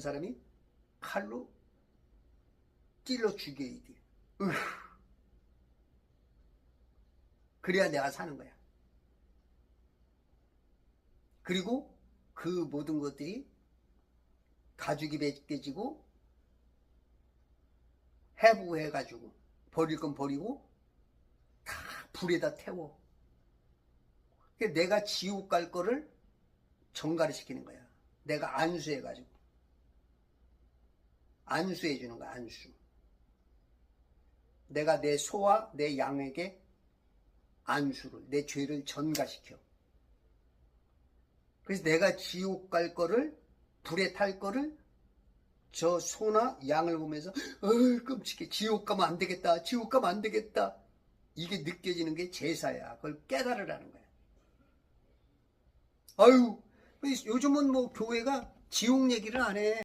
사람이 칼로 찔러 죽여야 돼. 그래야 내가 사는 거야. 그리고 그 모든 것들이 가죽이 벗겨지고 해부해가지고 버릴 건 버리고 다 불에다 태워. 그러니까 내가 지옥 갈 거를 정가를 시키는 거야. 내가 안수해가지고. 안수해 주는 거야, 안수. 내가 내 소와 내 양에게 안수를, 내 죄를 전가시켜. 그래서 내가 지옥 갈 거를, 불에 탈 거를 저 소나 양을 보면서, 어이, 끔찍해. 지옥 가면 안 되겠다. 지옥 가면 안 되겠다. 이게 느껴지는 게 제사야. 그걸 깨달으라는 거야. 아유, 요즘은 뭐 교회가 지옥 얘기를 안 해.